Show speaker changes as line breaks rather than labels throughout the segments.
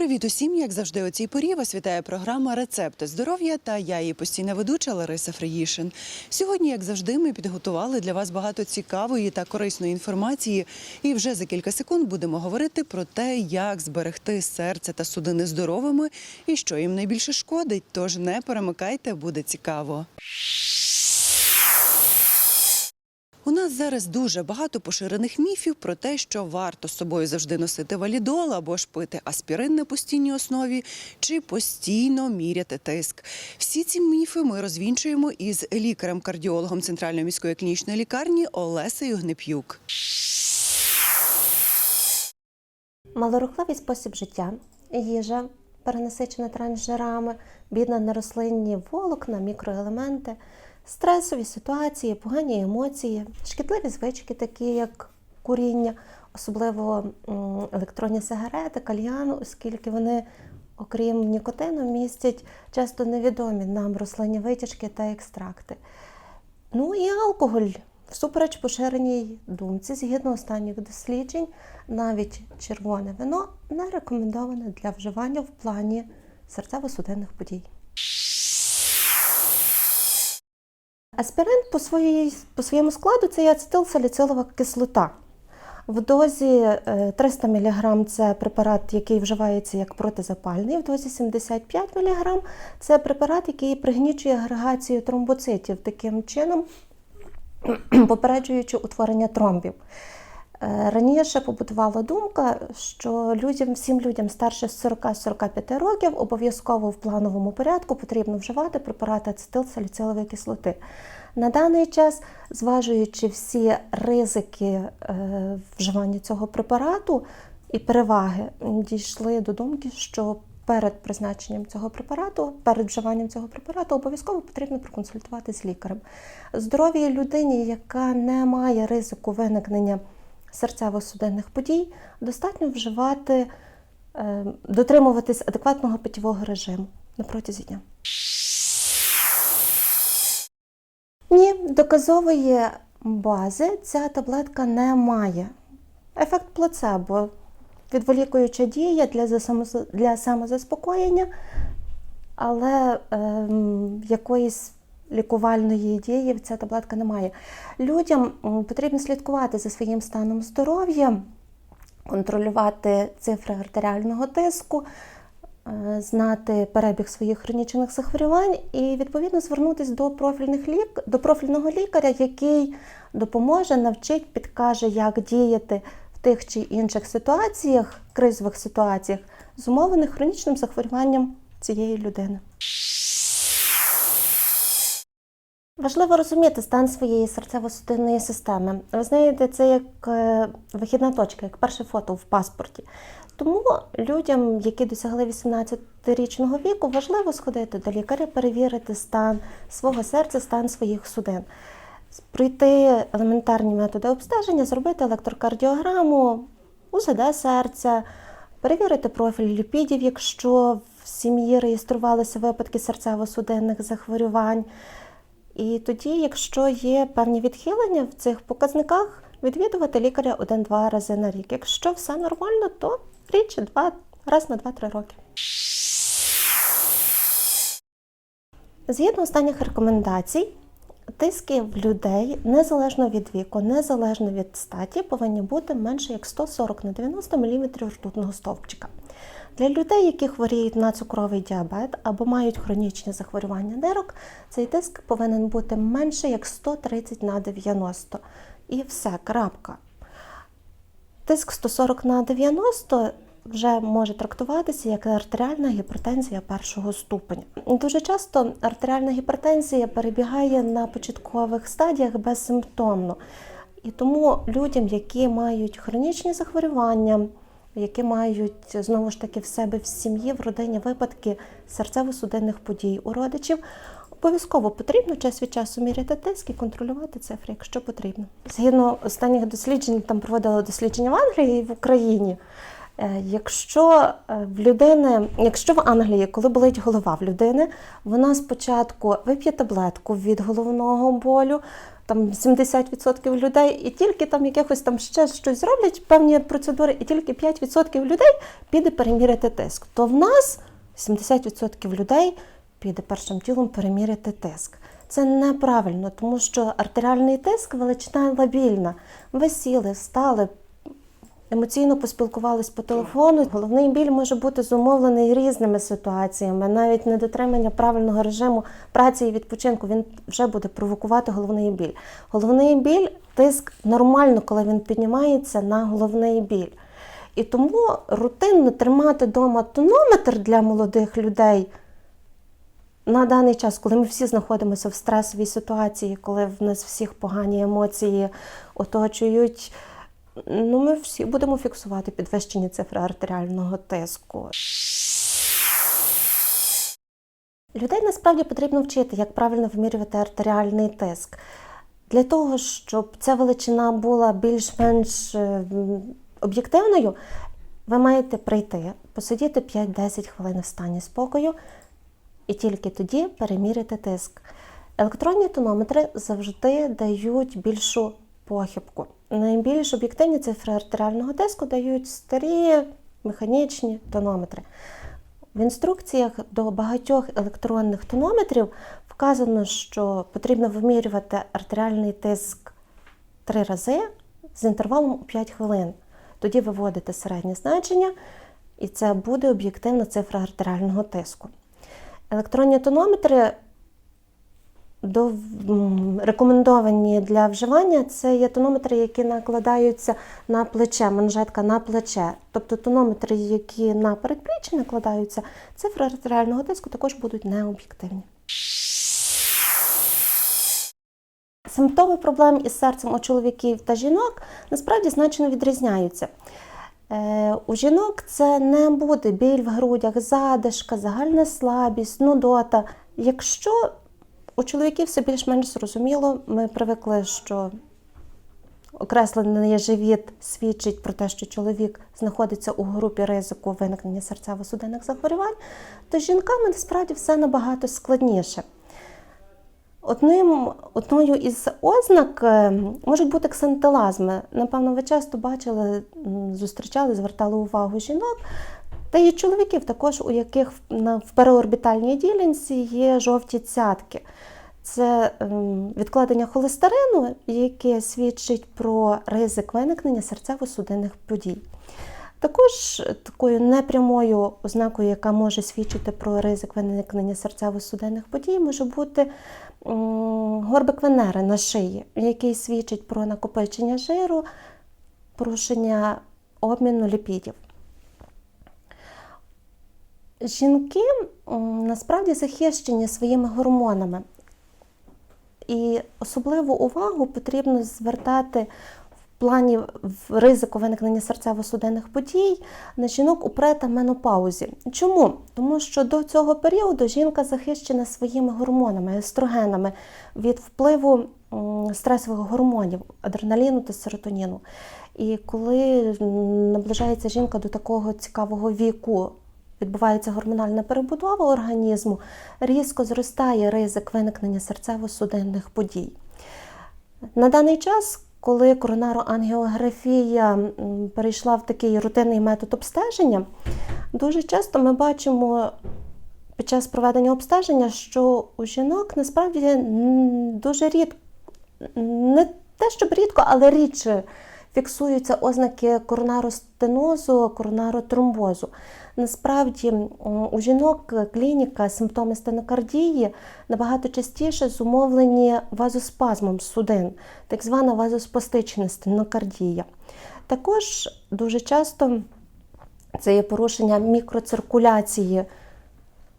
Привіт усім, як завжди, у цій порі вас вітає програма Рецепти здоров'я та я її постійна ведуча Лариса Фриїшин. Сьогодні, як завжди, ми підготували для вас багато цікавої та корисної інформації. І вже за кілька секунд будемо говорити про те, як зберегти серце та судини здоровими і що їм найбільше шкодить. Тож не перемикайте, буде цікаво. Зараз дуже багато поширених міфів про те, що варто з собою завжди носити валідол або ж пити аспірин на постійній основі, чи постійно міряти тиск. Всі ці міфи ми розвінчуємо із лікарем-кардіологом Центральної міської клінічної лікарні Олесею Гнеп'юк.
Малорухливий спосіб життя, їжа, перенасичена трансжирами, бідна на рослинні волокна, мікроелементи, стресові ситуації, погані емоції, шкідливі звички, такі як куріння, особливо електронні сигарети, кальян, оскільки вони, окрім нікотину, містять часто невідомі нам рослинні витяжки та екстракти. Ну і алкоголь. Всупереч поширеній думці, згідно останніх досліджень, навіть червоне вино не рекомендоване для вживання в плані серцево-судинних подій. Аспірин по, своїй, по своєму складу це є ацетилсаліцилова кислота. В дозі е, 300 мг це препарат, який вживається як протизапальний, в дозі 75 мг це препарат, який пригнічує агрегацію тромбоцитів, таким чином попереджуючи утворення тромбів. Е, Раніше побудувала думка, що людям, всім людям старше 40-45 років обов'язково в плановому порядку потрібно вживати препарати ацетилсаліцилової кислоти. На даний час, зважуючи всі ризики е, вживання цього препарату і переваги, дійшли до думки, що перед призначенням цього препарату, перед вживанням цього препарату, обов'язково потрібно проконсультувати з лікарем. Здоровій людині, яка не має ризику виникнення серцево-судинних подій, достатньо вживати, е, дотримуватись адекватного питьового режиму на протязі дня. Ні, доказової бази ця таблетка не має. Ефект плацебо, відволікуюча дія для самозаспокоєння, але ем, якоїсь лікувальної дії ця таблетка не має. Людям потрібно слідкувати за своїм станом здоров'я, контролювати цифри артеріального тиску, е, знати перебіг своїх хронічних захворювань і відповідно звернутися до профільних лік... до профільного лікаря, який допоможе, навчить, підкаже, як діяти в тих чи інших ситуаціях, кризових ситуаціях, зумовлених хронічним захворюванням цієї людини. Важливо розуміти стан своєї серцево-судинної системи. Ви знаєте, це як е, вихідна точка, як перше фото в паспорті. Тому людям, які досягли 18-річного віку, важливо сходити до лікаря, перевірити стан свого серця, стан своїх судин, пройти елементарні методи обстеження, зробити електрокардіограму, УЗД серця, перевірити профіль ліпідів, якщо в сім'ї реєструвалися випадки серцево-судинних захворювань. І тоді, якщо є певні відхилення в цих показниках, відвідувати лікаря один-два рази на рік. Якщо все нормально, то річ два раз на 2-3 роки. Згідно останніх рекомендацій, тиски в людей незалежно від віку, незалежно від статі, повинні бути менше як 140 на 90 мм ртутного стовпчика. Для людей, які хворіють на цукровий діабет або мають хронічні захворювання нирок, цей тиск повинен бути менше як 130 на 90. І все, крапка. Тиск 140 на 90 вже може трактуватися як артеріальна гіпертензія першого ступеня. Дуже часто артеріальна гіпертензія перебігає на початкових стадіях безсимптомно. І тому людям, які мають хронічні захворювання, які мають знову ж таки в себе в сім'ї, в родині випадки серцево-судинних подій у родичів, обов'язково потрібно час від часу міряти тиск і контролювати цифри, якщо потрібно. Згідно останніх досліджень, там проводили дослідження в Англії і в Україні. Е, Якщо е, в людини, якщо в Англії, коли болить голова в людини, вона спочатку вип'є таблетку від головного болю, там 70% людей, і тільки там якихось там ще щось зроблять, певні процедури, і тільки 5% людей піде переміряти тиск. То в нас 70% людей піде першим тілом переміряти тиск. Це неправильно, тому що артеріальний тиск величина лабільна. Ви сіли, встали, емоційно поспілкувались по телефону. Головний біль може бути зумовлений різними ситуаціями. Навіть недотримання правильного режиму праці і відпочинку він вже буде провокувати головний біль. Головний біль тиск нормально, коли він піднімається на головний біль. І тому рутинно тримати вдома тонометр для молодих людей на даний час, коли ми всі знаходимося в стресовій ситуації, коли в нас всіх погані емоції оточують, ну ми всі будемо фіксувати підвищені цифри артеріального тиску. Людей насправді потрібно вчити, як правильно вимірювати артеріальний тиск. Для того, щоб ця величина була більш-менш е, об'єктивною, ви маєте прийти, посидіти 5-10 хвилин в стані спокою і тільки тоді переміряти тиск. Електронні тонометри завжди дають більшу похибку. Найбільш об'єктивні цифри артеріального тиску дають старі механічні тонометри. В інструкціях до багатьох електронних тонометрів вказано, що потрібно вимірювати артеріальний тиск три рази з інтервалом у 5 хвилин. Тоді виводите середнє значення, і це буде об'єктивна цифра артеріального тиску. Електронні тонометри до, рекомендовані для вживання це є тонометри, які накладаються на плече, манжетка на плече. Тобто тонометри, які на передпліччя накладаються, цифри артеріального тиску також будуть необ'єктивні. Симптоми проблем із серцем у чоловіків та жінок насправді значно відрізняються. Е, У жінок це не буде біль в грудях, задишка, загальна слабість, нудота. Якщо у чоловіків все більш-менш зрозуміло, ми привикли, що окреслений живіт свідчить про те, що чоловік знаходиться у групі ризику виникнення серцево-судинних захворювань, то з жінками насправді все набагато складніше. Одним, одною із ознак е, можуть бути ксантилазми. Напевно, ви часто бачили, зустрічали, звертали увагу жінок, та й чоловіків також, у яких в- переорбітальній ділянці є жовті цятки. Це ем, відкладення холестерину, яке свідчить про ризик виникнення серцево-судинних подій. Також такою непрямою ознакою, яка може свідчити про ризик виникнення серцево-судинних подій, може бути горбик Венери на шиї, який свідчить про накопичення жиру, порушення обміну ліпідів. Жінки насправді захищені своїми гормонами. І особливу увагу потрібно звертати в плані ризику виникнення серцево-судинних подій на жінок у пре та менопаузі. Чому? Тому що до цього періоду жінка захищена своїми гормонами, естрогенами від впливу стресових гормонів, адреналіну та серотоніну. І коли наближається жінка до такого цікавого віку, відбувається гормональна перебудова організму, різко зростає ризик виникнення серцево-судинних подій. На даний час, коли коронароангіографія перейшла в такий рутинний метод обстеження, дуже часто ми бачимо під час проведення обстеження, що у жінок насправді дуже рідко, не те, щоб рідко, але рідше фіксуються ознаки коронаростенозу, коронаротромбозу. Насправді у жінок клініка, симптоми стенокардії набагато частіше зумовлені вазоспазмом судин, так звана вазоспастична стенокардія. Також дуже часто це є порушення мікроциркуляції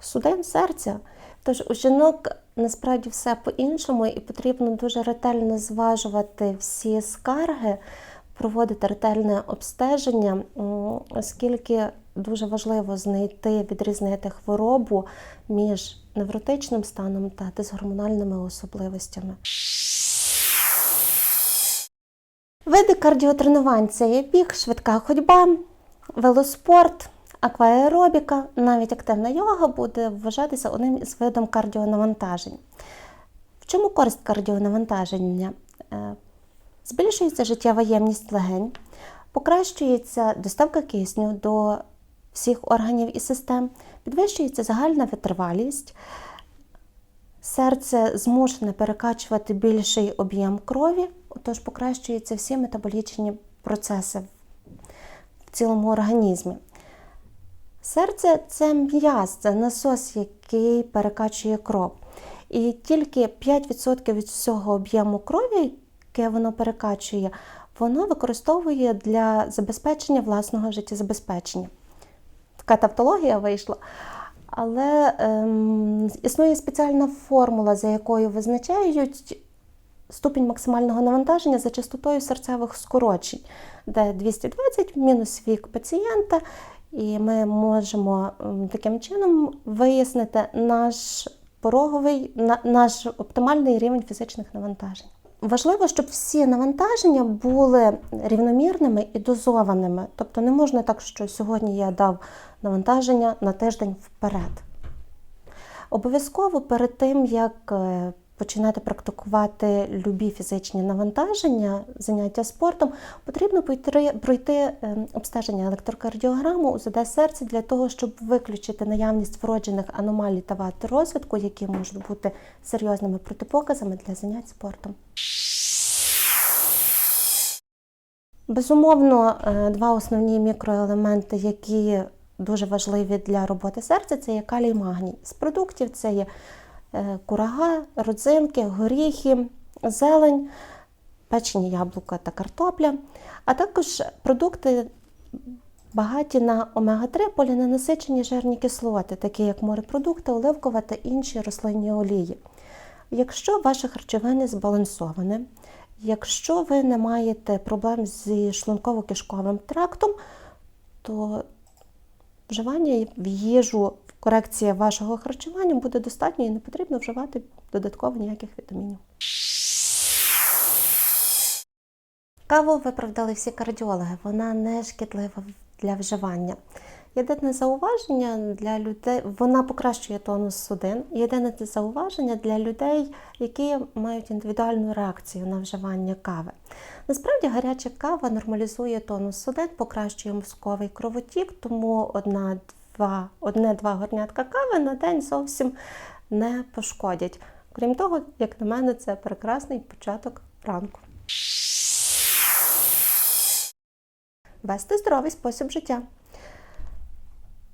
судин серця. Тож у жінок насправді все по-іншому, і потрібно дуже ретельно зважувати всі скарги, проводити ретельне обстеження, оскільки дуже важливо знайти, відрізнити хворобу між невротичним станом та дисгормональними особливостями. Види кардіотренувань це є біг, швидка ходьба, велоспорт, акваеробіка, навіть активна йога буде вважатися одним із видом кардіонавантажень. В чому користь кардіонавантаження? Збільшується життєва ємність легень, покращується доставка кисню до всіх органів і систем, підвищується загальна витривалість, серце змушене перекачувати більший об'єм крові, тож покращуються всі метаболічні процеси в цілому організмі. Серце це м'яз, це насос, який перекачує кров. І тільки 5% від всього об'єму крові, яке воно перекачує, воно використовує для забезпечення власного життєзабезпечення. Така тавтологія вийшла. Але ем, існує спеціальна формула, за якою визначають ступінь максимального навантаження за частотою серцевих скорочень, де 220 мінус вік пацієнта, і ми можемо ем, таким чином вияснити наш пороговий, наш оптимальний рівень фізичних навантажень. Важливо, щоб всі навантаження були рівномірними і дозованими. Тобто не можна так, що сьогодні я дав навантаження на тиждень вперед. Обов'язково перед тим, як е, починати практикувати любі фізичні навантаження, заняття спортом, потрібно пройти, е, обстеження електрокардіограму УЗД серця для того, щоб виключити наявність вроджених аномалій та вад розвитку, які можуть бути серйозними протипоказами для занять спортом. Безумовно, е, два основні мікроелементи, які дуже важливі для роботи серця, це є калій магній. З продуктів це є курага, родзинки, горіхи, зелень, печені яблука та картопля, а також продукти багаті на омега-3 поліненасичені жирні кислоти, такі як морепродукти, оливкова та інші рослинні олії. Якщо ваше харчове збалансоване, якщо ви не маєте проблем зі шлунково-кишковим трактом, то вживання в їжу, корекція вашого харчування буде достатньо і не потрібно вживати додатково ніяких вітамінів. Каву виправдали всі кардіологи, вона не шкідлива для вживання. Єдине зауваження для людей, вона покращує тонус судин. Єдине зауваження для людей, які мають індивідуальну реакцію на вживання кави. Насправді гаряча кава нормалізує тонус судин, покращує мозковий кровотік, тому одна-два, одне-два горнятка кави на день зовсім не пошкодять. Крім того, як на мене, це прекрасний початок ранку. Вести здоровий спосіб життя.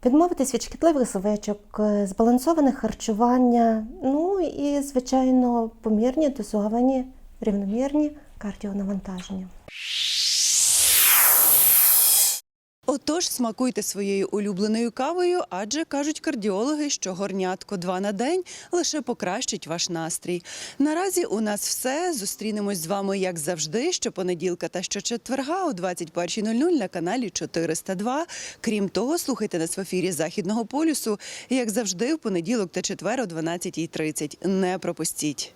Відмовитись від шкідливих звичок, е, збалансоване харчування, ну і, звичайно, помірні, дозовані, рівномірні кардіонавантаження.
Отож, смакуйте своєю улюбленою кавою, адже кажуть кардіологи, що горнятко два на день лише покращить ваш настрій. Наразі у нас все. Зустрінемось з вами, як завжди, щопонеділка та щочетверга о 21.00 на каналі 402. Крім того, слухайте нас в ефірі Західного полюсу, як завжди, в понеділок та четвер о 12.30. Не пропустіть.